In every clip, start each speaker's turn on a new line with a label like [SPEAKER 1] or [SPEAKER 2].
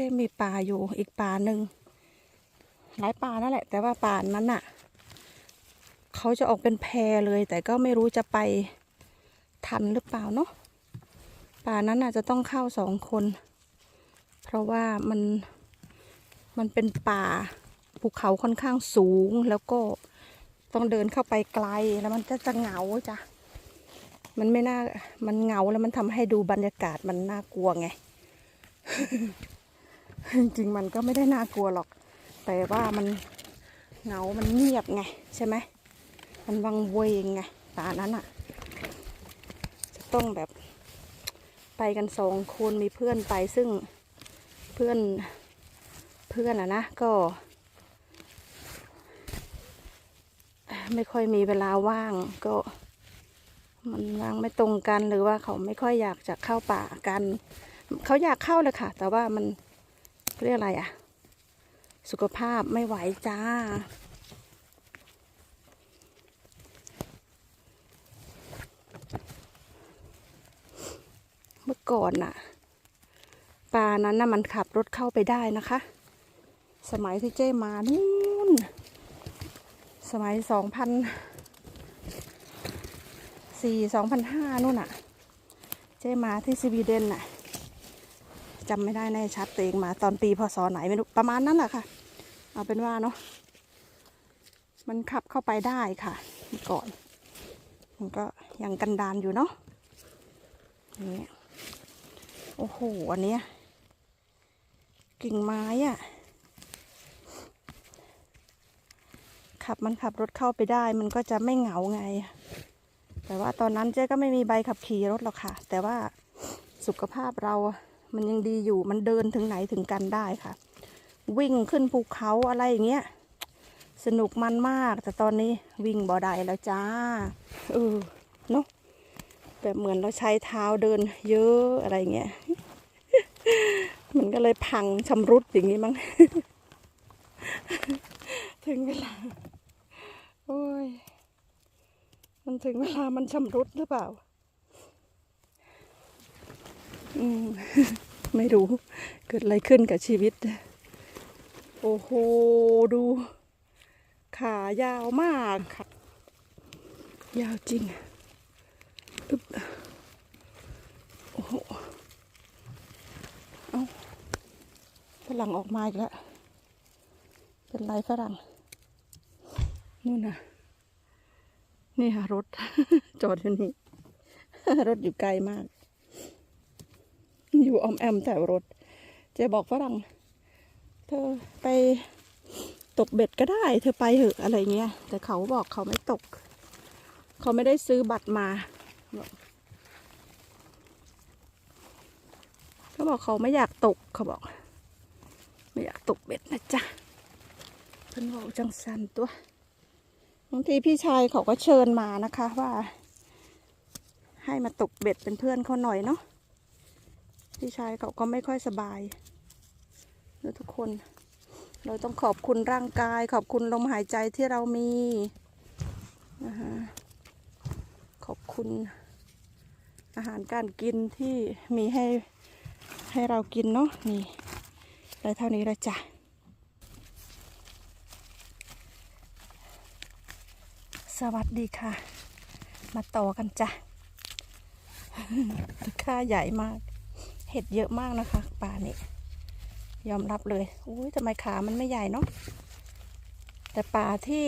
[SPEAKER 1] จ๊มีป่าอยู่อีกป่าหนึ่งหลายป่านั่นแหละ แต่ว่าป่านั้นน่ะ เขาจะออกเป็นแพรเลย แต่ก็ไม่รู้จะไปทันหรือเปล่าเนาะป่านั้นน่ะจะต้องเข้าสองคน เพราะว่ามันมันเป็นป่าภูเขาค่อนข้างสูงแล้วก็ต้องเดินเข้าไปไกลแล้วมันจะจะเหงาจ้ะมันไม่น่ามันเหงาแล้วมันทำให้ดูบรรยากาศมันน่ากลัวไง จริงมันก็ไม่ได้น่ากลัวหรอก แต่ว่ามันเงา มันเงียบไง ใช่ไหม มันวังเวงไงป่านั้นอะ จะต้องแบบไปกันสองคนมีเพื่อนไปซึ่งเพื่อนเพื่อนอะนะก็ ไม่ค่อยมีเวลาว่างก็ มันวางไม่ตรงกันหรือว่าเขาไม่ค่อยอยากจะเข้าป่ากัน เขาอยากเข้าเลยค่ะ แต่ว่ามัน เรียกอะไรอะสุขภาพไม่ไหวจ้า เมื่อก่อนน่ะป่านั้นน่ะมันขับรถเข้าไปได้นะคะ สมัยที่เจ้มานู่น สมัยสองพันสี่สองพันห้านู่นน่ะ เจ้มาที่สวีเดนน่ะ จำไม่ได้แน่ชัดตัวเองมาตอนปีพศไหนไม่รู้ประมาณนั้นแหละค่ะ เอาเป็นว่าเนาะมันขับเข้าไปได้ค่ะก่อน มันก็ยังกันดานอยู่เนาะนี่โอ้โหอันเนี้ยกิ่งไม้อะขับมันขับรถเข้าไปได้มันก็จะไม่เหงาไง แต่ว่าตอนนั้นเจ๊ก็ไม่มีใบขับขี่รถหรอกค่ะ แต่ว่าสุขภาพเรา มันยังดีอยู่มันเดินถึงไหนถึงกันได้ค่ะ วิ่งขึ้นภูเขาอะไรอย่างเงี้ยสนุกมันมาก แต่ตอนนี้วิ่งบ่ได้แล้วจ้าเออเนาะแบบเหมือนเราใช้เท้าเดินเยอะอะไรเงี้ยมันก็เลยพังชำรุดอย่างนี้มั้งถึงเวลาโอ้ยมันถึงเวลามันชำรุดหรือเปล่า ไม่รู้ เกิดอะไรขึ้นกับชีวิต โอ้โห ดู ขายาวมากค่ะ ยาวจริงอึ๊บโอ้โห เอาฝรั่งออกมาอีกแล้ว เป็นไรฝรั่ง นู่นน่ะ นี่ค่ะรถ จอดอยู่นี่ รถอยู่ไกลมาก อยู่ออมแอมแต่รถ เจ๊บอกฝรั่ง เธอไปตกเบ็ดก็ได้ เธอไปเถอะอะไรเงี้ย แต่เขาบอกเขาไม่ตก เขาไม่ได้ซื้อบัตรมา เขาบอกเขาไม่อยากตกเขาบอก ไม่อยากตกเบ็ดนะจ๊ะเพิ่นบอกจังสันตัวบางทีพี่ชายเขาก็เชิญมานะคะว่า ให้มาตกเบ็ดเป็นเพื่อนเขาหน่อยเนาะ พี่ชายเขาก็ไม่ค่อยสบายนะทุกคน เราต้องขอบคุณร่างกาย ขอบคุณลมหายใจที่เรามีนะคะขอบคุณอาหารการกินที่มีให้ให้เรากินเนาะนี่ได้เท่านี้แล้วจ้ะสวัสดีค่ะ มาต่อกันจ้ะตะค่าใหญ่มาก เห็ดเยอะมากนะคะ ป่านี้ยอมรับเลยอุ้ยทำไมขามันไม่ใหญ่เนาะแต่ป่าที่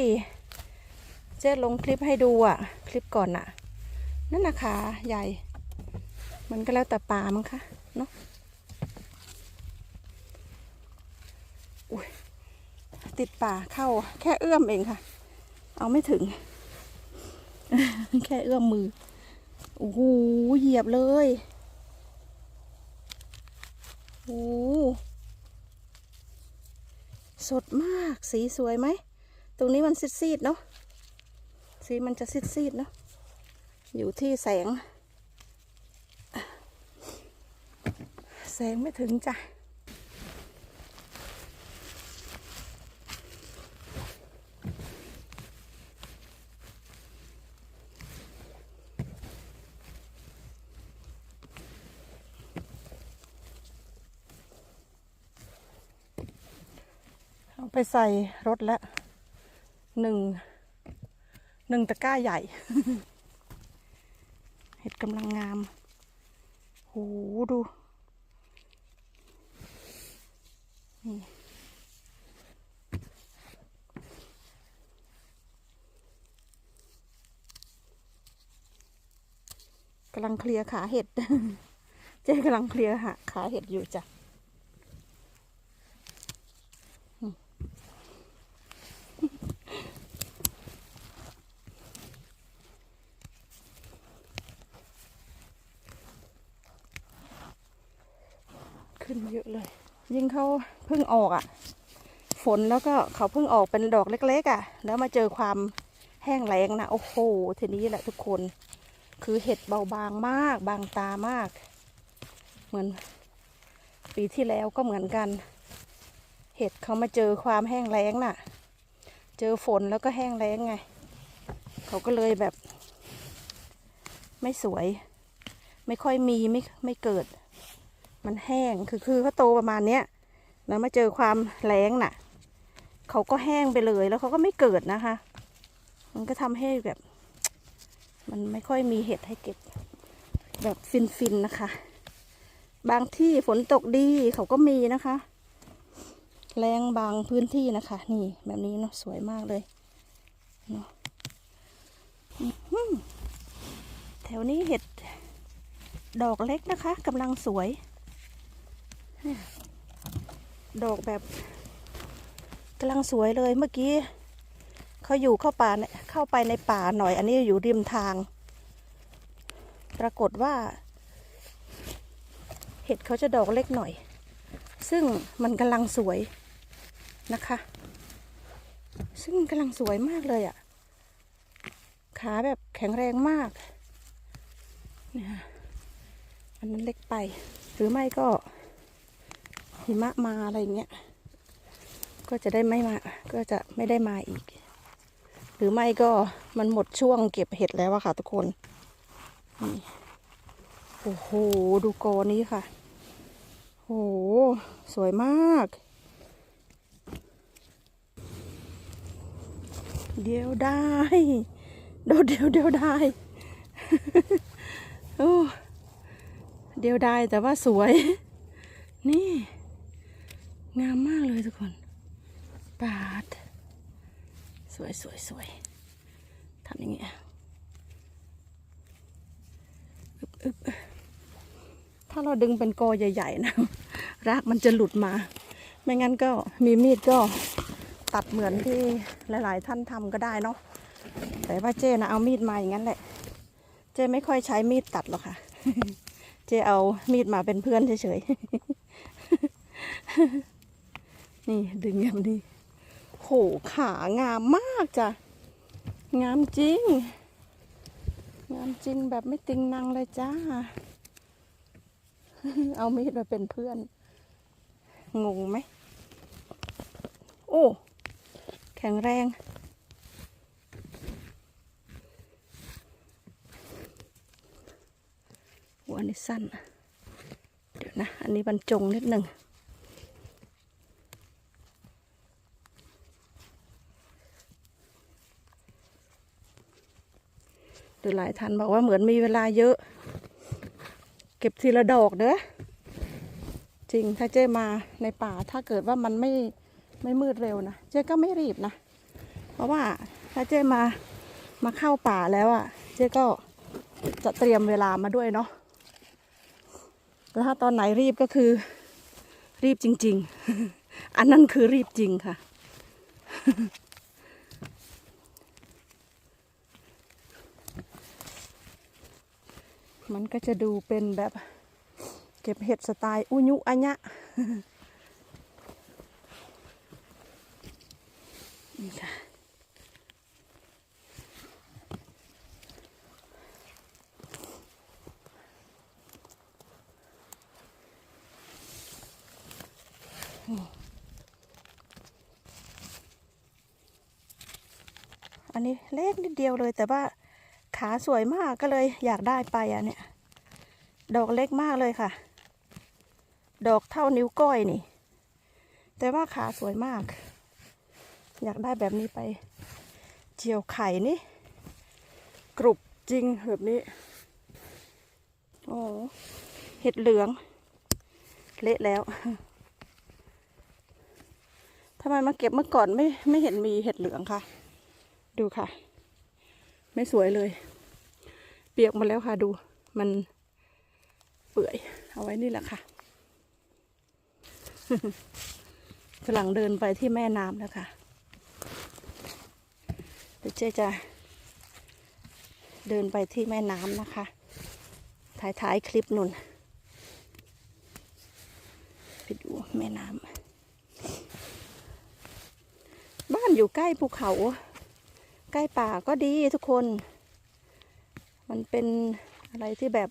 [SPEAKER 1] เจ๊ลงคลิปให้ดูอะคลิปก่อนอะนั่นนะขาใหญ่ มันก็แล้วแต่ป่ามั้งคะเนาะอุ้ยติดป่าเข้าแค่เอื้อมเองค่ะ เอาไม่ถึง แค่เอื้อมมือโอ้โหเหยียบเลย โอ้สดมากสีสวยไหม ตรงนี้มันซีดๆเนาะสีมันจะซีดๆเนาะอยู่ที่แสง แสงไม่ถึงจ้ะ ไป ใส่รถแล้วหนึ่งหนึ่งตะกร้าใหญ่ เห็ดกำลังงามโหดูนี่กำลังเคลียร์ขาเห็ด เจ๊กำลังเคลียร์หาขาเห็ดอยู่จ้ะ ขึ้นเยอะเลย ยิ่งเขาเพิ่งออกอะ่ะ ฝนแล้วก็เขาเพิ่งออกเป็นดอกเล็ก ๆอะ่ะ แล้วมาเจอความแห้งแล้งนะโอ้โหทีนี้แหละทุกคน คือเห็ดเบาบางมาก บางตามาก เหมือน ปีที่แล้วก็เหมือนกัน เห็ดเขามาเจอความแห้งแล้งน่ะ เจอฝนแล้วก็แห้งแล้งไง เขาก็เลยแบบ ไม่สวย ไม่ค่อยมีไม่ไม่เกิด มันแห้งคือคือเขาโตประมาณเนี้ยแล้วมาเจอความแรงน่ะเขาก็แห้งไปเลยแล้วเขาก็ไม่เกิดนะคะ มันก็ทำให้แบบ มันไม่ค่อยมีเห็ดให้เก็บ แบบฟินๆนะคะ บางที่ฝนตกดีเขาก็มีนะคะ แรงบางพื้นที่นะคะ นี่แบบนี้เนาะสวยมากเลยเนาะแถวนี้เห็ดดอกเล็กนะคะกำลังสวย ดอกแบบกำลังสวยเลยเมื่อกี้เขาอยู่เข้าป่าเนี่ยเข้าไปในป่าหน่อย อันนี้อยู่ริมทาง ปรากฏว่า เห็ดเขาจะดอกเล็กหน่อย ซึ่งมันกำลังสวยนะคะ ซึ่งกำลังสวยมากเลยอะ่ะ ขาแบบแข็งแรงมากเนี่ยอันนั้นเล็กไป หรือไม่ก็ หิมะมาอะไรเงี้ย ก็จะได้ไม่มา ก็จะไม่ได้มาอีก หรือไม่ก็มันหมดช่วงเก็บเห็ดแล้วอะค่ะทุกคน นี่ โอ้โห ดูกอนี้ค่ะ โอ้โห สวยมาก เดียวได้โดดเดียวเดียวได้โอ้เดียวได้แต่ว่าสวย นี่ งามมากเลยทุกคนปาด สวยสวยสวยทำอย่างเงี้ยถ้าเราดึงเป็นกอใหญ่ ๆ นะ รากมันจะหลุดมา ไม่งั้นก็มีมีดก็ตัดเหมือนที่หลาย ๆ ท่านทำก็ได้เนาะแต่ว่าเจ้นะเอามีดมาอย่างนั้นแหละ เจ้ไม่ค่อยใช้มีดตัดหรอกค่ะ เจเอามีดมาเป็นเพื่อนเฉยๆ นี่ดึงแบบนี้โหขางามมากจ้ะ งามจริง งามจริงแบบไม่ติงนังเลยจ้า เอามีดมาเป็นเพื่อน งงไหม โอ้ แข็งแรง หัวนี่สั้น เดี๋ยวนะ อันนี้บรรจงนิดหนึ่ง เดี๋ยวหลายท่านบอกว่าเหมือนมีเวลาเยอะ เก็บทีละดอกเด้อจริงถ้าเจ้มาในป่าถ้าเกิดว่ามันไม่ไม่มืดเร็วนะเจ้ก็ไม่รีบนะ เพราะว่าถ้าเจ้มามาเข้าป่าแล้วอะ่ะ เจ้ก็จะเตรียมเวลามาด้วยเนาะแต่ถ้าตอนไหนรีบก็คือ รีบจริง ๆ อันนั้นคือรีบจริงค่ะ มันก็จะดูเป็นแบบ เก็บเห็ดสไตล์อุยุอัญะนี่ค่ะอันนี้เล็กนิดเดียวเลยแต่ว่า ขาสวยมากก็เลยอยากได้ไปอะเนี่ย ดอกเล็กมากเลยค่ะ ดอกเท่านิ้วก้อยนี่ แต่ว่าขาสวยมาก อยากได้แบบนี้ไป เจียวไข่นี่ กรุบจริงแบบนี้ โอ้เห็ดเหลือง เละแล้วทำไมมาเก็บเมื่อก่อนไม่ไม่เห็นมีเห็ดเหลืองคะดูค่ะ ไม่สวยเลย เปียกหมาแล้วค่ะดู มันเปื่อย เอาไว้นี่แหละค่ะกำลังเดินไปที่แม่น้ำแล้วค่ะเดี๋ยวเจ๊จะ เดินไปที่แม่น้ำนะคะท้ายคลิปนุ่นไปดูแม่น้ำบ้านอยู่ใกล้ภูเขา ใกล้ป่าก็ดีทุกคน มันเป็นอะไรที่แบบ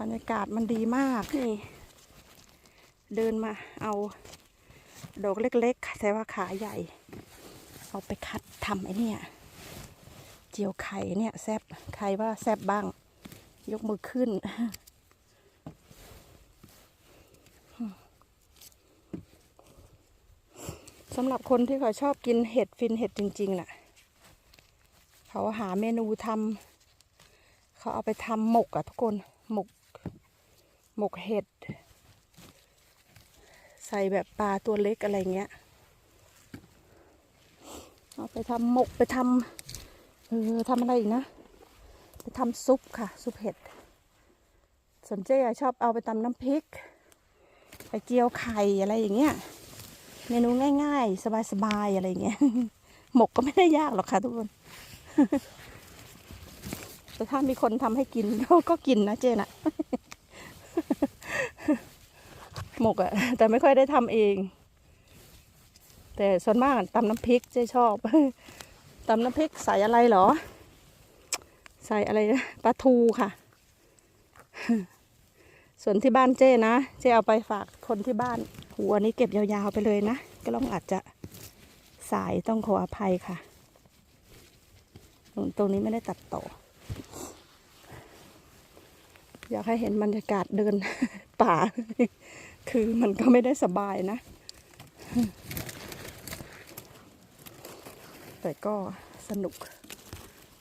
[SPEAKER 1] บรรยากาศมันดีมากนี่ เดินมาเอาดอกเล็กๆแต่ว่าขาใหญ่ เอาไปคัดทำไอ้เนี่ยเจียวไข่เนี่ยแซบใครว่าแซบบ้าง ยกมือขึ้นสำหรับคนที่เขาชอบกินเห็ดฟินเห็ดจริงๆน่ะ เขาหาเมนูทำ เขาเอาไปทำหมกอะทุกคนหมกหมกเห็ด ใส่แบบปลาตัวเล็กอะไรเงี้ย เอาไปทำหมกไปทำเออทำอะไรอีกนะ ไปทำซุปค่ะ ซุปเห็ดสนเจอะชอบเอาไปตำน้ำพริก ไปเจียวไข่อะไรอย่างเงี้ยเมนูง่ายๆ สบายๆ อะไรเงี้ย หมกก็ไม่ได้ยากหรอกค่ะทุกคน แต่ถ้ามีคนทำให้กินก็กินนะเจนะหมกอะแต่ไม่ค่อยได้ทำเอง แต่ส่วนมากตำน้ำพริกเจ๊ชอบตำน้ำพริกใส่อะไรเหรอ ใส่อะไรปลาทูค่ะ ส่วนที่บ้านเจนะเจเอาไปฝากคนที่บ้านหัวนี้เก็บยาวๆไปเลยนะก็ลองอาจจะสายต้องขออภัยค่ะ ตรงนี้ไม่ได้ตัดต่อ อยากให้เห็นบรรยากาศเดินป่า คือมันก็ไม่ได้สบายนะ แต่ก็สนุก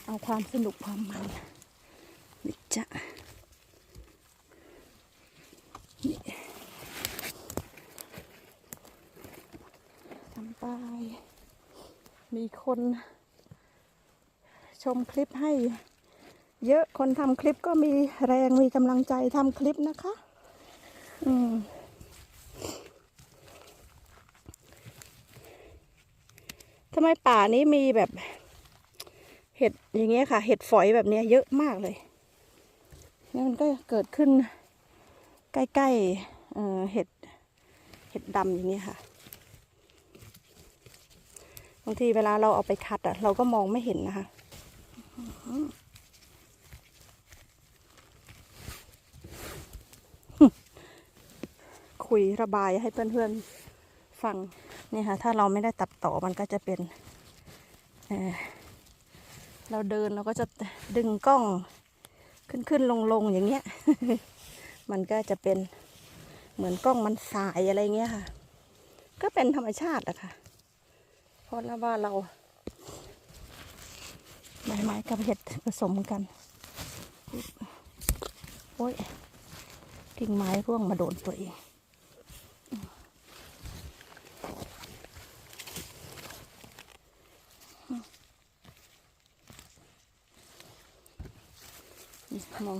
[SPEAKER 1] เอาความสนุกความมันนี่จ้ะนี่ทำไปมีคนชมคลิปให้ เยอะคนทำคลิปก็มีแรงมีกำลังใจทำคลิปนะคะ อืมทำไมป่านี้มีแบบ เห็ดอย่างเงี้ยค่ะ เห็ดฝอยแบบเนี้ยเยอะมากเลยนี่มันก็เกิดขึ้นใกล้ๆเอ่อเห็ดเห็ดดำอย่างเงี้ยค่ะบางทีเวลาเราเอาไปคัดอะเราก็มองไม่เห็นนะคะ คุยระบายให้เพื่อนๆฟังนี่ค่ะ ถ้าเราไม่ได้ตัดต่อมันก็จะเป็นเเราเดินเราก็จะดึงกล้องขึ้นขึ้นลงลงอย่างเงี้ย มันก็จะเป็นเหมือนกล้องมันสายอะไรเงี้ยค่ะ ก็เป็นธรรมชาติแหละค่ะ เพราะล้วว่าเราใบไม้กับเห็ดผสมกัน โอ้ยกิ่งไม้ร่วงมาโดนตัวเอง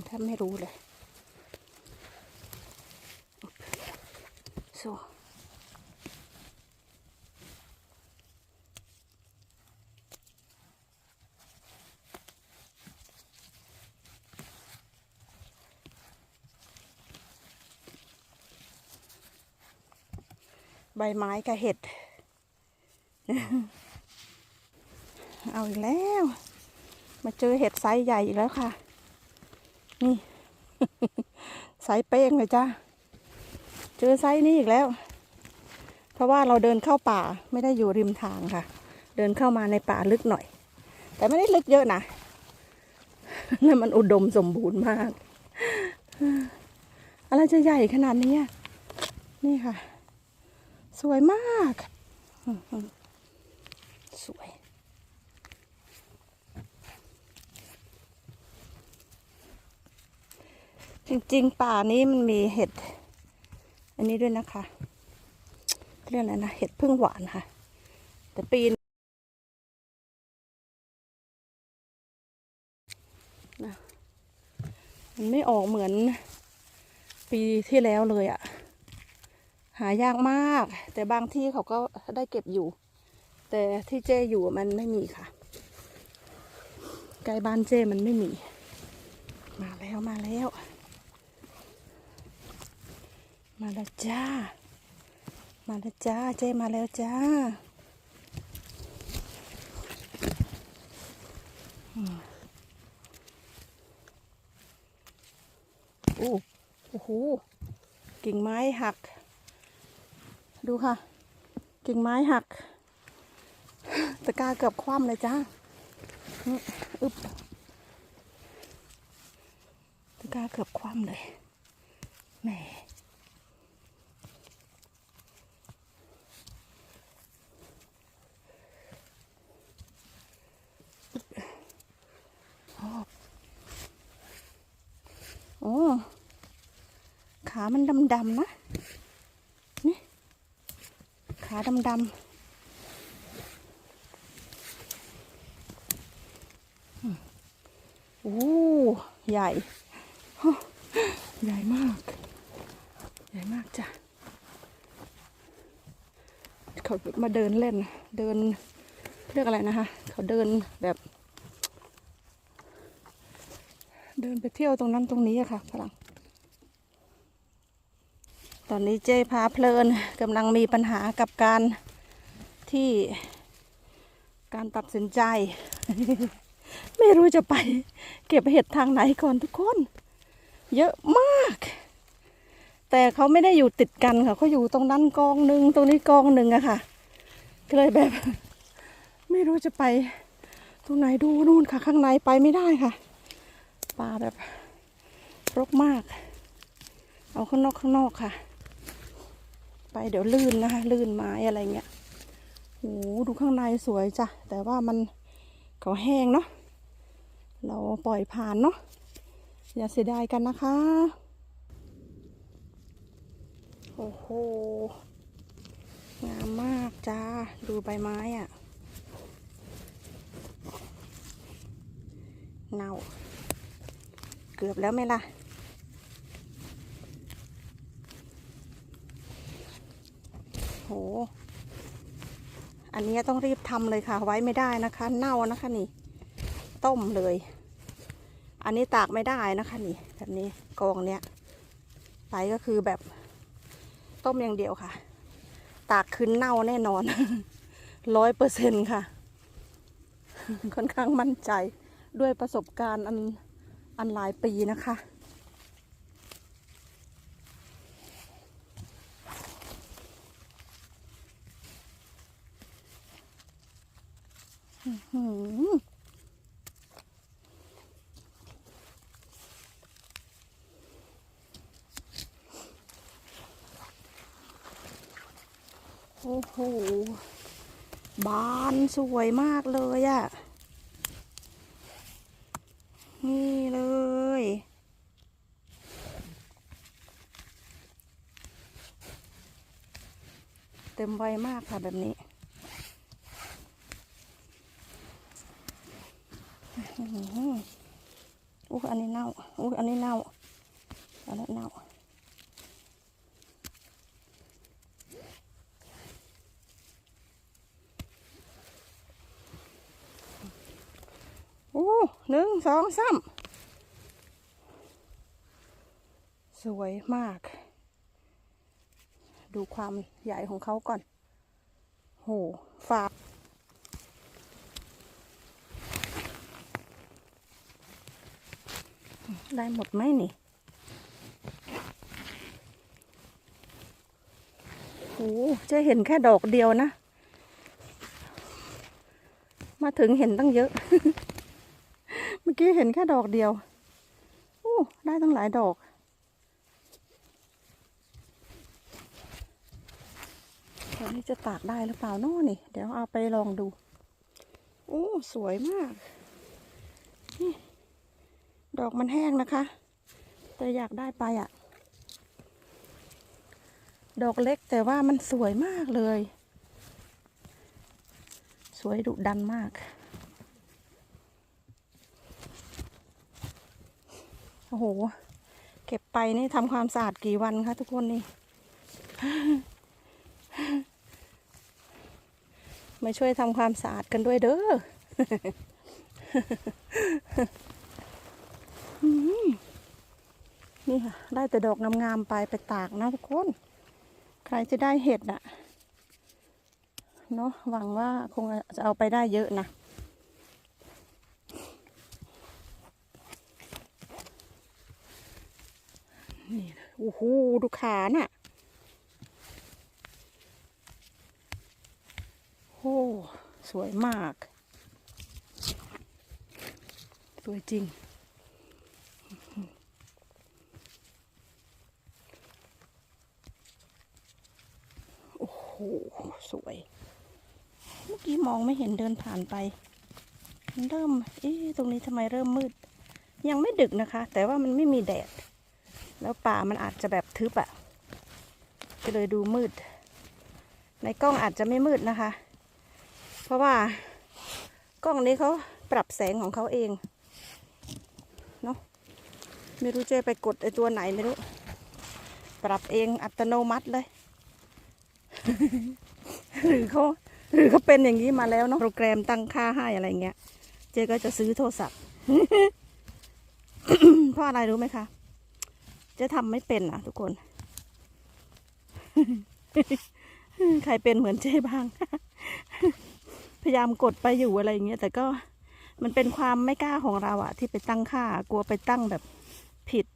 [SPEAKER 1] แทบไม่รู้เลยโซใบไม้กับเห็ด เอาอีกแล้ว มาเจอเห็ดไซส์ใหญ่อีกแล้วค่ะ นี่ไซเป้งเลยจ้าเจอไซส์นี้อีกแล้ว เพราะว่าเราเดินเข้าป่าไม่ได้อยู่ริมทางค่ะ เดินเข้ามาในป่าลึกหน่อย แต่ไม่ได้ลึกเยอะนะแล้วมันอุดมสมบูรณ์มากอะไรจะใหญ่ขนาดนี้นี่ค่ะ สวยมาก สวย จริง ๆ ป่านี้มันมีเห็ด อันนี้ด้วยนะคะ เรียกอะไรนะ เห็ดพึ่งหวานค่ะ แต่ปีนนะมันไม่ออกเหมือนปีที่แล้วเลยอะหายากมาก แต่บางที่เขาก็ได้เก็บอยู่ แต่ที่เจอยู่มันไม่มีค่ะใกล้บ้านเจมันไม่มี มาแล้วมาแล้ว มาแล้วจ้า มาแล้วจ้า เจมาแล้วจ้าโอ้โอ้โห กิ่งไม้หัก ดูค่ะ กิ่งไม้หัก ตะกร้าเกือบคว่ำเลยจ้าอึบตะกร้าเกือบคว่ำเลยแหม โอ้ ขามันดำๆนะ นี่ ขาดำๆอืมโอ้ใหญ่ใหญ่มาก ใหญ่มากจ้ะเขามาเดินเล่น เดินเรียกอะไรนะคะ เขาเดินแบบ เดินไปเที่ยวตรงนั้นตรงนี้อะค่ะฝรั่ง ตอนนี้เจ้พาเพลินกำลังมีปัญหากับการที่การตัดสินใจ ไม่รู้จะไปเก็บเห็ดทางไหนก่อนทุกคน เยอะมาก แต่เขาไม่ได้อยู่ติดกันค่ะเขาอยู่ตรงนั้นกองหนึ่งตรงนี้กองหนึ่งอะค่ะก็เลยแบบ ไม่รู้จะไปตรงไหนดูนู่นค่ะ ข้างในไปไม่ได้ค่ะป่าแบบรกมาก เอาข้างนอกข้างนอกค่ะ ไปเดี๋ยวลื่นนะคะลื่นไม้อะไรเงี้ยโอ้ดูข้างในสวยจ้ะ แต่ว่ามันเขาแห้งเนาะเราปล่อยผ่านเนาะอย่าเสียดายกันนะคะโอ้โหงามมากจ้า ดูใบไม้อะเน่า เกือบแล้วไหมล่ะ ห อันนี้ต้องรีบทำเลยค่ะ ไว้ไม่ได้นะคะ เน่านะคะนี่ ต้มเลย อันนี้ตากไม่ได้นะคะนี่ แบบนี้กองเนี้ยไปก็คือแบบต้มอย่างเดียวค่ะ ตากคืนเน่าแน่นอนร้อยเปอร์เซ็นค่ะ ค่อนข้างมั่นใจด้วยประสบการณ์อันอันหลายปีนะคะ อื้อหือ โอ้โห บานสวยมากเลยอะนี่เลย เต็มใบมากค่ะแบบนี้อื้อหืออู้อันนี้เน่าอู้อันนี้เน่าอันนี้เน่าโอ้หนึ่ง สองสามสวยมาก ดูความใหญ่ของเขาก่อน โหฝาได้หมดไหมนี่โหจะเห็นแค่ดอกเดียวนะ มาถึงเห็นตั้งเยอะ มื่อกี้เห็นแค่ดอกเดียวโอ้ได้ตั้งหลายดอก ตอนนี้จะตากได้หรือเปล่านาะนี่ เดี๋ยวเอาไปลองดู โอ้ สวยมาก นี่ดอกมันแห้งนะคะ แต่อยากได้ไปอะ่ะ ดอกเล็กแต่ว่ามันสวยมากเลย สวยดุดันมาก โอ้โห เก็บไปนี่ทำความสะอาดกี่วันคะทุกคนนี่ มาช่วยทำความสะอาดกันด้วยเด้อนี่ค่ะ ได้แต่ดอกงามๆไปไปตากนะทุกคน ใครจะได้เห็ดอะเนาะหวังว่าคงจะเอาไปได้เยอะนะ นี่นะโอ้โหดูขาน่ะ โอ้สวยมาก สวยจริง โอ้โห สวย เมื่อกี้มองไม่เห็นเดินผ่านไป เริ่ม เอ๊ะ ตรงนี้ทำไมเริ่มมืด ยังไม่ดึกนะคะ แต่ว่ามันไม่มีแดด แล้วป่ามันอาจจะแบบทึบอะ่ะก็เลยดูมืด ในกล้องอาจจะไม่มืดนะคะ เพราะว่ากล้องนี้เขาปรับแสงของเขาเองเนาะไม่รู้เจะไปกดไอตัวไหนไม่รู้ ปรับเองอัตโนมัติเลย หรือเขาหรือเขาเป็นอย่างนี้มาแล้วเนาะโปรแกรมตั้งค่าให้อะไรเงี้ย เจ๊ก็จะซื้อโทรศัพท์เพราะอะไรรู้ไหมคะ จ๊ทำไม่เป็นอะ ทุกคน ใครเป็นเหมือนเจ๊บ้าง พยายามกดไปอยู่อะไรอย่างเงี้ยแต่ก็มันเป็นความไม่กล้าของเราอะที่ไปตั้งค่ากลัวไปตั้งแบบผิด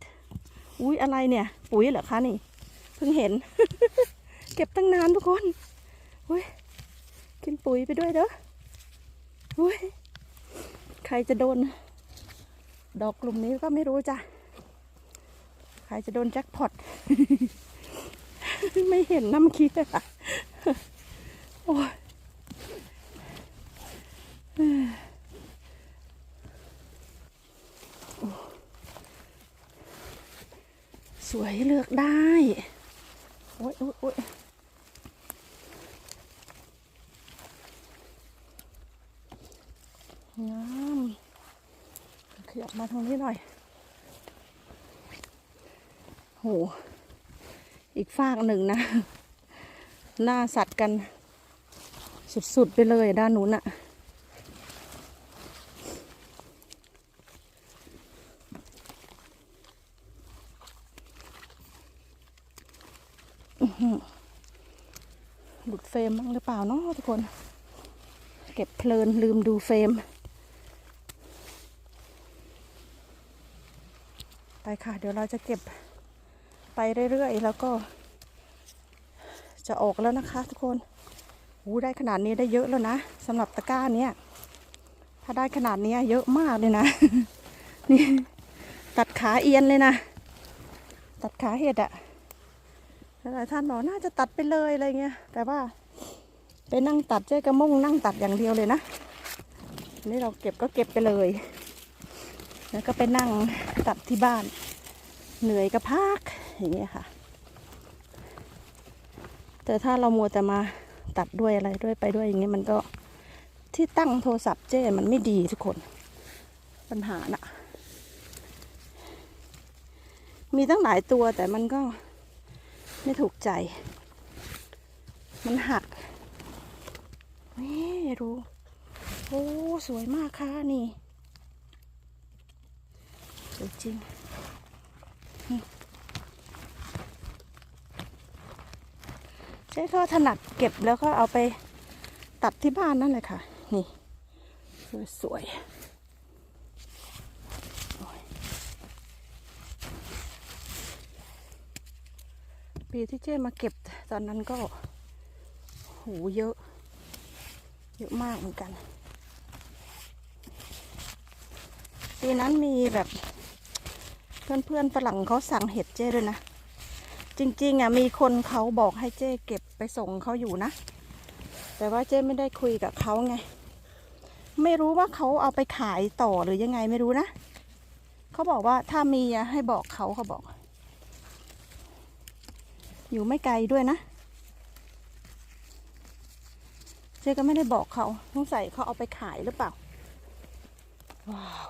[SPEAKER 1] อุ้ยอะไรเนี่ย ปุ๋ยเหรอคะนี่เพิ่งเห็น เก็บตั้งนานทุกคนอุ้ยกินปุ๋ยไปด้วยเด้ออุ้ยใครจะโดน ดอกกลุ่มนี้ก็ไม่รู้จ้ะ ใครจะโดนแจ็คพอต ไม่เห็นน้ำขี้อะโอ้ยสวยเลือกได้ โอ้ยโอ้ยโอ้ยงามขยับมาทางนี้หน่อย หอีกฝากหนึ่งนะ หน้าสัตว์กัน สุดๆไปเลยด้านนู้นอะอื้อหือหลุดเฟรมบ้างหรือเปล่าเนาะทุกคน เก็บเพลินลืมดูเฟรม ไปค่ะ เดี๋ยวเราจะเก็บ ไปเรื่อยๆ แล้วก็จะออกแล้วนะคะทุกคนหูได้ขนาดนี้ได้เยอะแล้วนะสำหรับตะกร้าเนี้ยถ้าได้ขนาดนี้เยอะมากเลยนะ นี่ตัดขาเอียนเลยนะ ตัดขาเห็ดอะหลายท่านบอกน่าจะตัดไปเลยอะไรเงี้ย แต่ว่าไปนั่งตัดเจ๊กระมงนั่งตัดอย่างเดียวเลยนะนนี่เราเก็บก็เก็บไปเลย แล้วก็ไปนั่งตัดที่บ้าน เหนื่อยก็พัก อย่างเงี้ยค่ะ แต่ถ้าเรามัวแต่มาตัดด้วยอะไรด้วยไปด้วยอย่างเงี้ยมันก็ที่ตั้งโทรศัพท์เจ้มันไม่ดีทุกคน ปัญหาน่ะ มีตั้งหลายตัวแต่มันก็ไม่ถูกใจ มันหักนี่ดูโอ้ สวยมากค่ะนี่ สวยจริง เจ๊ก็ถนัดเก็บแล้วก็เอาไปตัดที่บ้านนั่นเลยค่ะ นี่ สวยๆปีที่เจ๊มาเก็บตอนนั้นก็โหเยอะ เยอะมากเหมือนกัน ปีนั้นมีแบบเพื่อนๆฝรั่งเขาสั่งเห็ดเจ้ด้วยนะ จริงๆอะมีคนเขาบอกให้เจ้เก็บไปส่งเขาอยู่นะ แต่ว่าเจ้ไม่ได้คุยกับเขาไง ไม่รู้ว่าเขาเอาไปขายต่อหรือยังไงไม่รู้นะเขาบอกว่าถ้ามีอะให้บอกเขาเขาบอก อยู่ไม่ไกลด้วยนะ เจ๊ก็ไม่ได้บอกเขาสงสัยเขาเอาไปขายหรือเปล่า ว้าว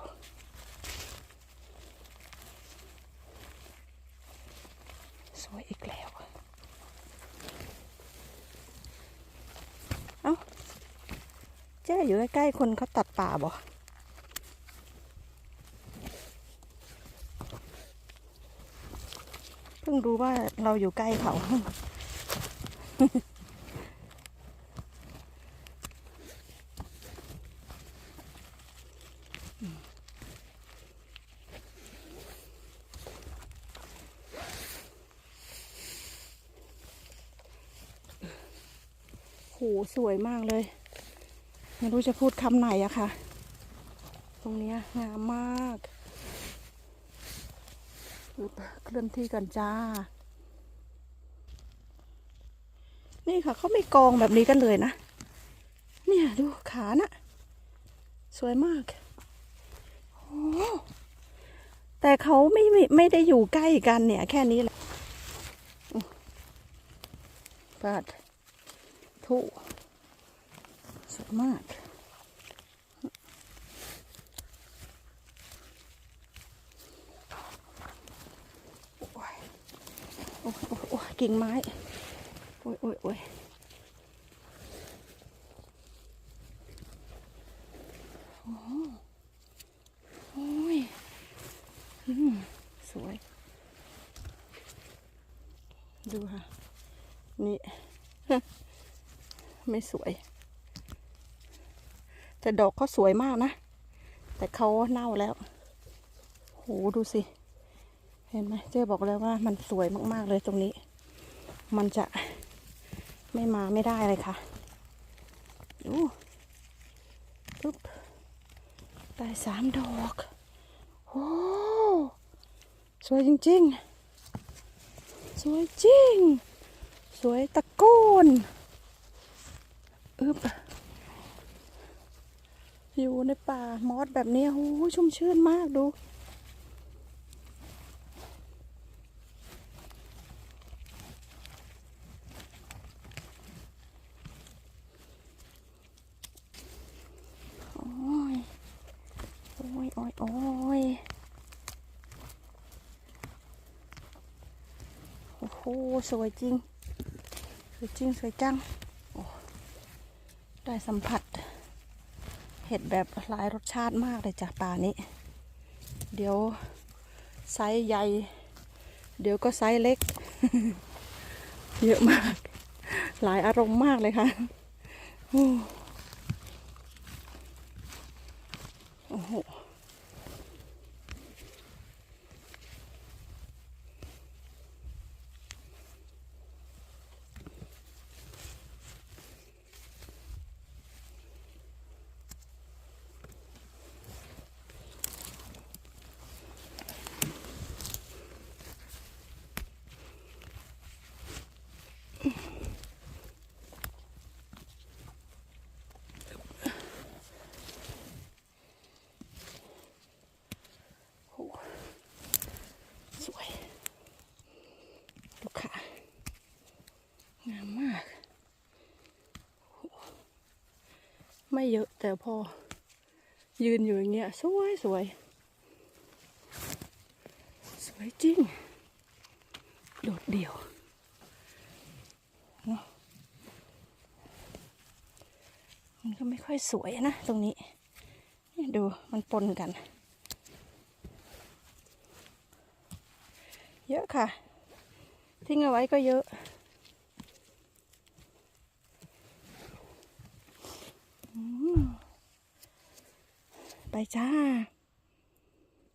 [SPEAKER 1] วยอีกแล้วเอ้าเจ๊อยู่ใกล้ๆคนเขาตัดป่าบ่เพิ่งรู้ว่าเราอยู่ใกล้เขา โหสวยมากเลย ไม่รู้จะพูดคำไหนอะค่ะ ตรงนี้งามมากเคลื่อนที่กันจ้า นี่ค่ะเขาไม่กองแบบนี้กันเลยนะ เนี่ยดูขาน่ะ สวยมากโอ้แต่เขาไม่ไม่ไม่ได้อยู่ใกล้กันเนี่ย แค่นี้แหละอุ๊ยปาด ถูกสวยมากโอ้ยโอ้ยโอ้ยโอ้ยกิ่งไม้ โอ้ยโอ้ยโอ้ยโอ้โอ้ยอืมสวย ดูค่ะ นี่ ไม่สวย แต่ดอกเขาสวยมากนะ แต่เขาเน่าแล้วโหดูสิ เห็นไหมเจ๊บอกแล้วว่ามันสวยมากๆเลยตรงนี้ มันจะไม่มาไม่ได้เลยค่ะดูปุ๊บได้สามดอกโอ้สวยจริง ๆ สวยจริง สวยตะโกน อึบอยู่ในป่ามอสแบบนี้โอ้โหชุ่มชื่นมากดู โอ้ย โอ้ย โอ้ย โอ้ย โอ้โห สวยจริง สวยจริง สวยจัง ได้สัมผัส เห็ดแบบหลายรสชาติมากเลยจากป่านี้ เดี๋ยวไซส์ใหญ่ เดี๋ยวก็ไซส์เล็ก เยอะมาก หลายอารมณ์มากเลยค่ะโอ้โอ้โห โอ้สวยลูกค้างามมากโอ้ ไม่เยอะแต่พอ ยืนอยู่อย่างเงี้ยสวยสวย สวยจริง โดดเดี่ยวเนอะมันก็ไม่ค่อยสวยนะตรงนี้นี่ดูมันปนกัน เยอะค่ะ ทิ้งเอาไว้ก็เยอะ ไปจ้า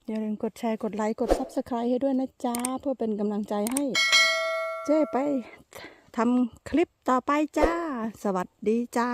[SPEAKER 1] อย่าลืมกดแชร์กดไลค์กด Subscribe ให้ด้วยนะจ้า เพื่อเป็นกำลังใจให้ เจ้ไปทำคลิปต่อไปจ้า สวัสดีจ้า